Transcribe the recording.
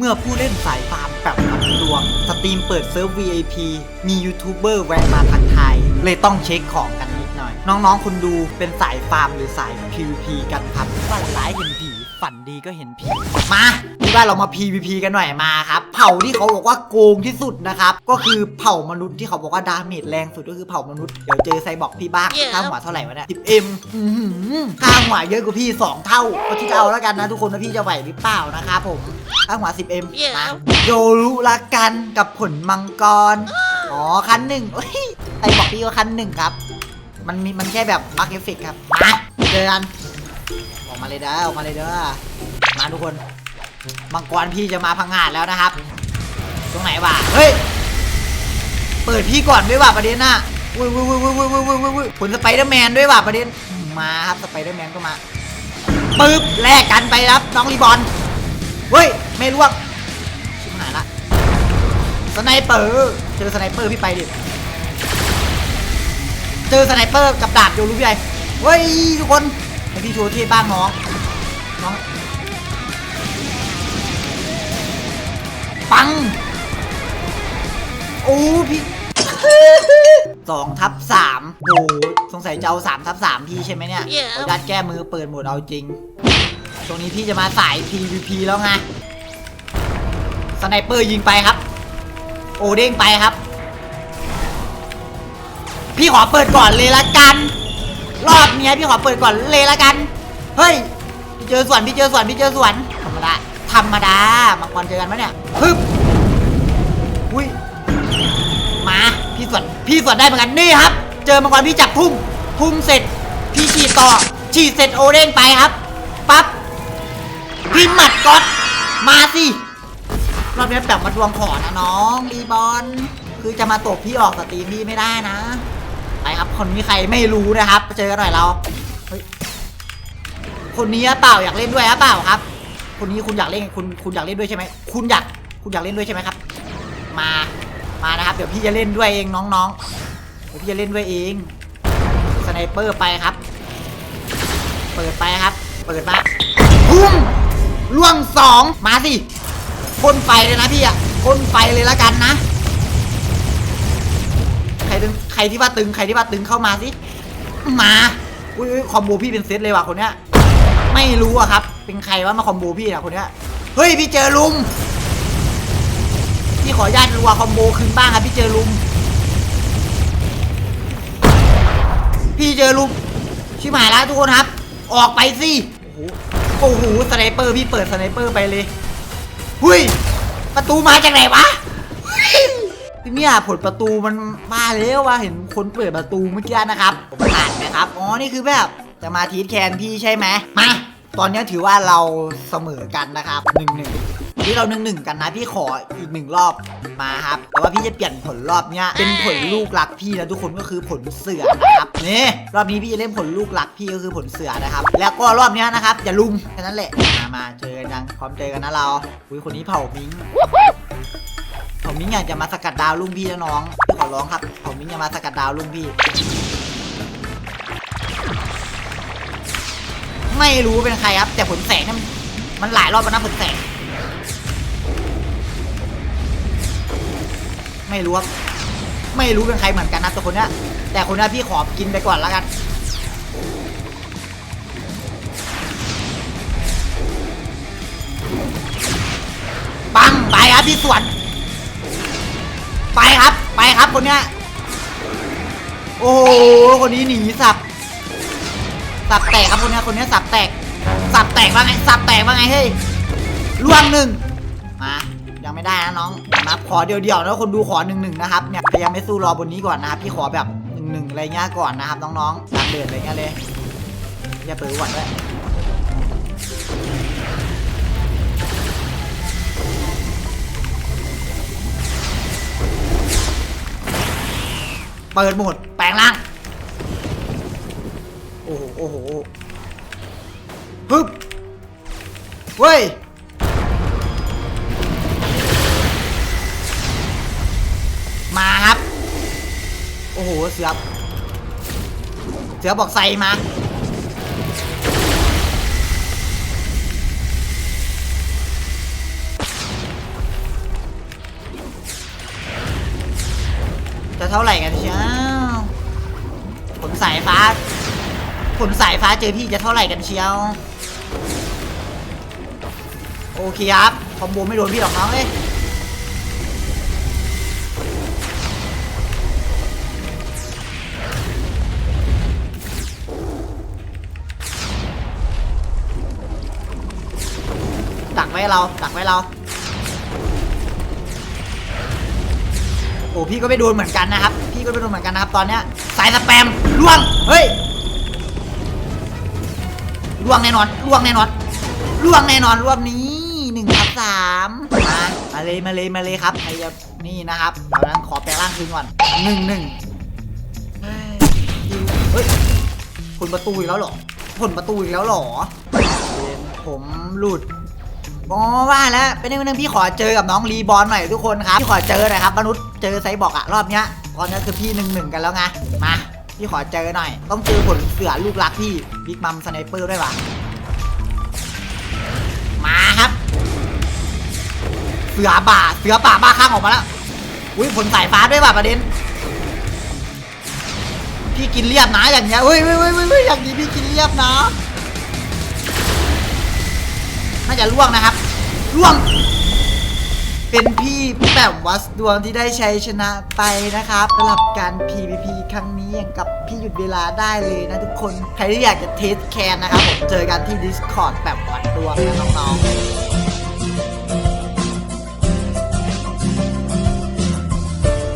เมื่อผู้เล่นสายฟาร์มแบบทำดวง สตรีมเปิดเซิร์ฟ VIP มียูทูบเบอร์แวะมาทักทาย เลยต้องเช็คของกันนิดหน่อย น้องๆคุณดูเป็นสายฟาร์มหรือสาย PVP กันครับฝันร้ายเห็นผี ฝันดีก็เห็นผีมาที่ว่าเรามา PVP กันหน่อยมาครับ เผ่าที่เขาบอกว่าโกงที่สุดนะครับ ก็คือเผ่ามนุษย์ที่เขาบอกว่าดาเมจแรงสุดก็คือเผ่ามนุษย์ เดี๋ยวเจอไซบอร์กพี่บ้างค่าหัวเท่าไหร่วะเนี่ย 10M อื้อหือค่าหัวเยอะกว่าพี่ 2 เท่าก็คิดเอาแล้วกันนะทุกคนว่าพี่จะไหวหรือเปล่านะครับผมค่าหัว 10M มาโยรุละกันกับผลมังกร อ๋อคันหนึ่งเอ้ยไอบอกพี่ว่าคันหนึ่งครับ มันมีมันแค่แบบบัคเอฟเฟกครับมาเจอกัน ออกมาเลยเด้อออกมาเลยเด้อมาทุกคนมังกรพี่จะมาพังงาดแล้วนะครับ ตรงไหนวะเฮ้ยเปิดพี่ก่อนด้วยว่ะประเด็นน่ะวุ้ยวุ้ยวุ้ยวุ้ยวุ้ยวุ้ยวุ้ยวุ้ยผลสไปเดอร์แมนด้วยว่ะประเด็นมาครับสไปเดอร์แมนก็มาปึ๊บแลกกันไปครับน้องรีบอลเฮ้ยไม่ร่วงชิบหายละสไนเปอร์เจอสไนเปอร์พี่ไปดิเจอสไนเปอร์กับดาบโยรู้พี่ไอเฮ้ยทุกคน ให้พี่โชว์ที่บ้านน้องน้องปัง โอ้พี่สองทับสามโอ้สงสัยจะเอาสามทับสามพี่ใช่ไหมเนี่ย Yeah. เอาดัดแก้มือเปิดโหมดเอาจริง ตรงนี้พี่จะมาสาย PVP แล้วไงสไนเปอร์ยิงไปครับ โอเด้งไปครับ พี่ขอเปิดก่อนเลยละกัน รอบเนี้ยพี่ขอเปิดก่อนเลยละกัน เฮ้ยพี่เจอสวนพี่เจอสวนพี่เจอสวนธรรมดาธรรมดามังกรเจอกันไหมเนี่ยฮึบอุ้ยมาพี่สวนพี่สวนได้เหมือนกันนี่ครับ เจอมังกรพี่จับทุ่มทุ่มเสร็จ พี่ฉีดต่อฉีดเสร็จโอเด้งไปครับปั๊บพี่หมัดก๊อตมาสิรอบนี้แบบมาทวงขอนะน้องรีบอลคือจะมาตบพี่ออกสตรีมพี่ไม่ได้นะ ไปครับคนนี้ใครไม่รู้นะครับไปเจอกันหน่อยเราคนนี้เปล่าอยากเล่นด้วยหรือเปล่าครับ คนนี้คุณอยากเล่นคุณคุณอยากเล่นด้วยใช่ไหมคุณอยากคุณอยากเล่นด้วยใช่ไหมครับ มามานะครับ เดี๋ยวพี่จะเล่นด้วยเองน้องๆเดี๋ยวพี่จะเล่นด้วยเองสไนเปอร์ไปครับ เปิดไปครับ เปิดมาพุ่งล่วงสองมาสิพ่นไฟเลยนะพี่อะพ่นไฟเลยละกันนะ ตึงใครที่ว่าตึงใครที่ว่าตึงเข้ามาสิมาอุ้ยคอมโบพี่เป็นเซตเลยว่ะคนเนี้ยไม่รู้อะครับ เป็นใครว่ามาคอมโบพี่อะคนเนี้ยเฮ้ยพี่เจอลุมพี่ขออนุญาตรัวคอมโบคืนบ้างครับพี่เจอลุมพี่เจอลุมชิบหายแล้วทุกคนครับ ออกไปสิโอ้โหโอ้โหสไนเปอร์พี่เปิดสไนเปอร์ไปเลยหุยประตูมาจากไหนวะ เฮ้ยพี่เนี่ยผลประตูมันมาแล้วว่าเห็นคนเปิดประตูเมื่อกี้นะครับผมอ่านนะครับอ๋อนี่คือแบบจะมาทีทแคนพี่ใช่ไหมมาตอนนี้ถือว่าเราเสมอกันนะครับหนึ่งหนึ่งที่เราหนึ่งหนึ่งกันนะพี่ขออีกหนึ่งรอบมาครับแต่ว่าพี่จะเปลี่ยนผลรอบเนี้ยเป็นผลลูกรักพี่นะทุกคนก็คือผลเสือนะครับนี่รอบนี้พี่จะเล่นผลลูกรักพี่ก็คือผลเสือนะครับ แล้วก็รอบเนี้ยนะครับอย่าลุมแค่นั้นแหละมามาเจอกันยังพร้อมเจอกันนะเราอุ้ยคนนี้เผามิง ผมมิ้งอยากจะมาสกัดดาวลุงพี่นะน้องพี่ขอร้องครับ ผมมิ้งอยากมาสกัดดาวลุงพี่ ไม่รู้เป็นใครครับ แต่ผลแสงนี่มันมันหลายรอบแล้วนะผลแสง ไม่รู้ครับไม่รู้เป็นใครเหมือนกันนะแต่คนนี้แต่คนนี้พี่ขอกินไปก่อนแล้วกันปังไปครับพี่สวน ครับคนเนี้ย โอ้โห คนนี้หนีสับ สับแตกครับคนเนี้ย คนเนี้ยสับแตก สับแตกว่าไง สับแตกว่าไงเฮ้ยล่วงหนึ่งมายังไม่ได้นะน้องมาขอเดียวๆนะคนดูขอหนึ่งหนึ่งนะครับ เนี่ยพยายามไม่สู้รอบนนี้ก่อนนะครับ พี่ขอแบบหนึ่งหนึ่งอะไรเงี้ยก่อนนะครับน้องๆตามเดินอะไรเงี้ยเลย อย่าเปิดก่อนด้วย เปิดโหมดแปลงร่าง โอ้โห โอ้โหฮึบเว้ย มาครับ โอ้โห เสือ เสือบอกใส่มา เท่าไหร่กันเชียวผลสายฟ้าผลสายฟ้าเจอพี่จะเท่าไหร่กันเชียว โอเคครับคอมโบไม่โดนพี่หรอกน้องเลยดักไว้เราดักไว้เรา โอ้พี่ก็ไม่โดนเหมือนกันนะครับ พี่ก็ไม่โดนเหมือนกันนะครับ ตอนเนี้ยสายสแปมล่วง เฮ้ยล่วงแน่นอนล่วงแน่นอนล่วงแน่นอนรอบนี้หนึ่งทับสามมามาเลยมาเลยมาเลยครับใครจะนี่นะครับเรานั้นขอแปลงร่างคืนก่อนหนึ่งหนึ่งเฮ้ยผลประตูอีกแล้วหรอผลประตูอีกแล้วหรอผมหลุด อ๋อว่าแล้วเป็นเรื่องพี่ขอเจอกับน้องรีบอลหน่อยทุกคนครับพี่ขอเจอหน่อยครับมนุษย์เจอไซบอร์กอะรอบเนี้ยตอนนี้คือพี่หนึ่งหนึ่งกันแล้วไงมาพี่ขอเจอหน่อย ต้องเจอผลเสือลูกรักพี่บิ๊กมัมสไนเปอร์ด้วยวะมาครับ เสือป่าเสือป่าบ้าข้างออกมาแล้วอุ้ยผลสายฟ้าด้วยว่ะประเด็นพี่กินเรียบนะอย่างเงี้ยเฮ้ยเฮ้ยเฮ้ยเฮ้ยเฮ้ยอย่างนี้พี่กินเรียบนะ น่าจะล่วงนะครับล่วง เป็นพี่แบบวัสดวงที่ได้ชัยชนะไปนะครับสำหรับการ PVP ครั้งนี้ยังกับพี่หยุดเวลาได้เลยนะทุกคน ใครที่อยากจะเทสแคนนะครับผมเจอกันที่ Discord แบบวัดดวงนะน้องๆ